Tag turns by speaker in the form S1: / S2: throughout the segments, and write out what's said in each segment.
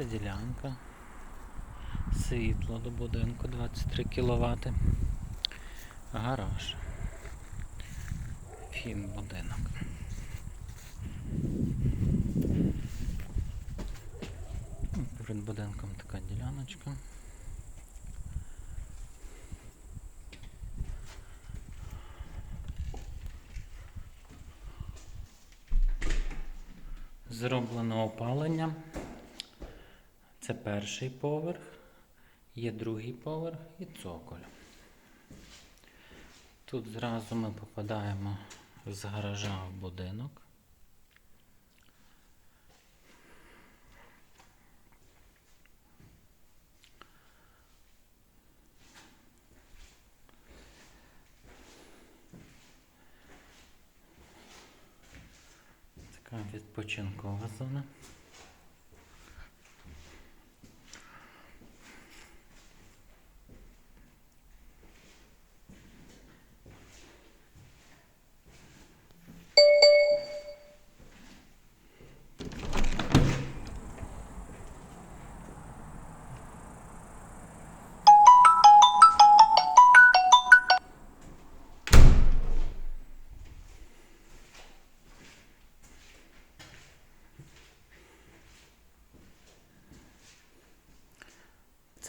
S1: Це ділянка. Світло до будинку 23 кВт. Гараж. Фін будинок. Ну, Перед будинком така діляночка. Зроблено опалення. Це перший поверх, є другий поверх і цоколь. Тут зразу ми попадаємо з гаража в будинок. Відпочинкова зона.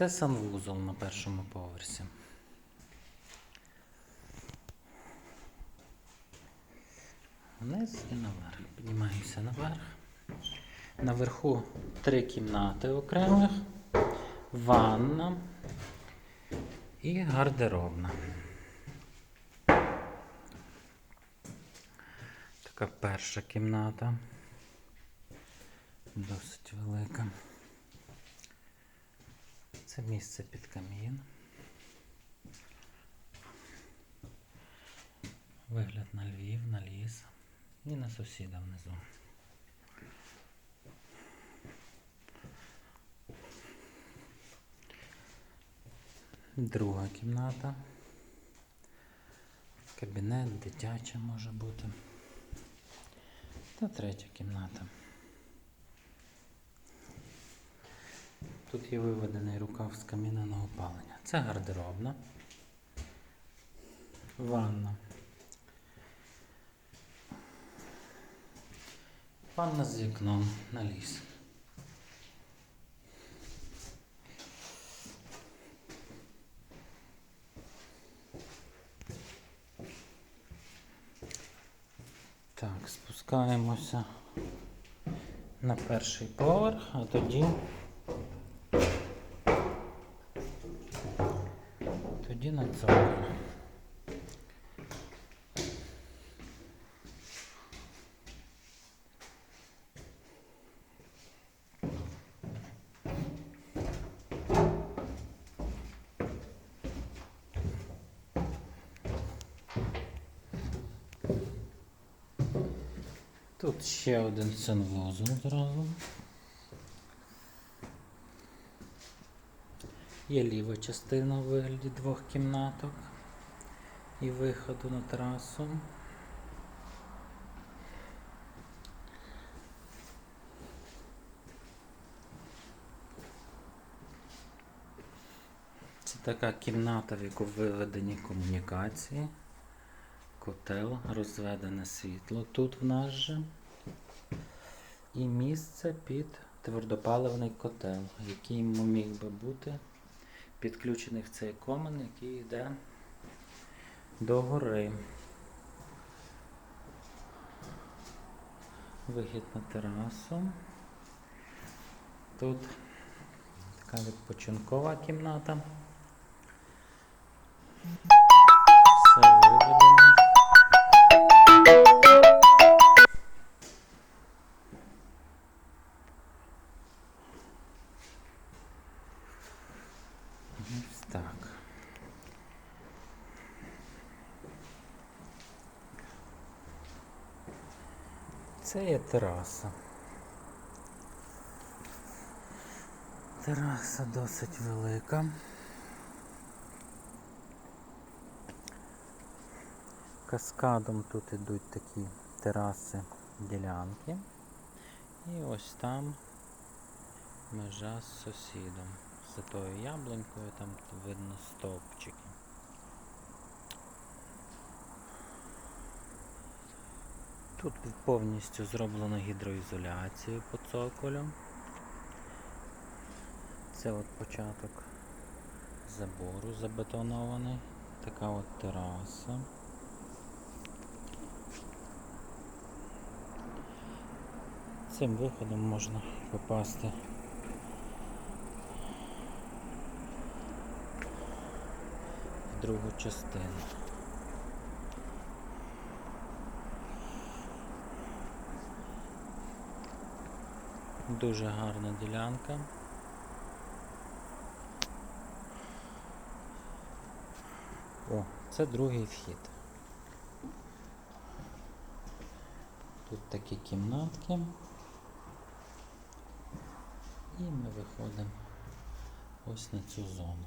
S1: Це санвузол на першому поверсі. Вниз і наверх. Піднімаємося наверх. Наверху три кімнати окремих, ванна і гардеробна. Така перша кімната. Досить велика. Це місце під камін. Вигляд на Львів, на ліс і на сусіда внизу. Друга кімната. Кабінет, дитяча може бути. Та третя кімната. Тут є виведений рукав з камінного опалення. Це гардеробна. Ванна. Ванна з вікном на ліс. Так, спускаємося на перший поверх, а тоді Тоді на цоколь. Тут ще один санвузол зразу. Є ліва частина у вигляді двох кімнаток і виходу на терасу. Це така кімната, в яку виведені комунікації, котел, розведене світло тут в нас же. І місце під твердопаливний котел, який міг би бути підключений в цей комен, який йде до гори. Вихід на терасу. Тут така відпочинкова кімната. Це є тераса. Тераса досить велика. Каскадом тут ідуть такі тераси ділянки. І ось там Межа з сусідом. За тою яблунькою там видно стовпчики. Тут повністю зроблено гідроізоляцію по цоколю. Це от початок забору забетонований. Така от тераса. Цим виходом можна попасти в другу частину. Дуже гарна ділянка. О, це другий вхід. Тут такі кімнатки. І ми виходимо ось на цю зону.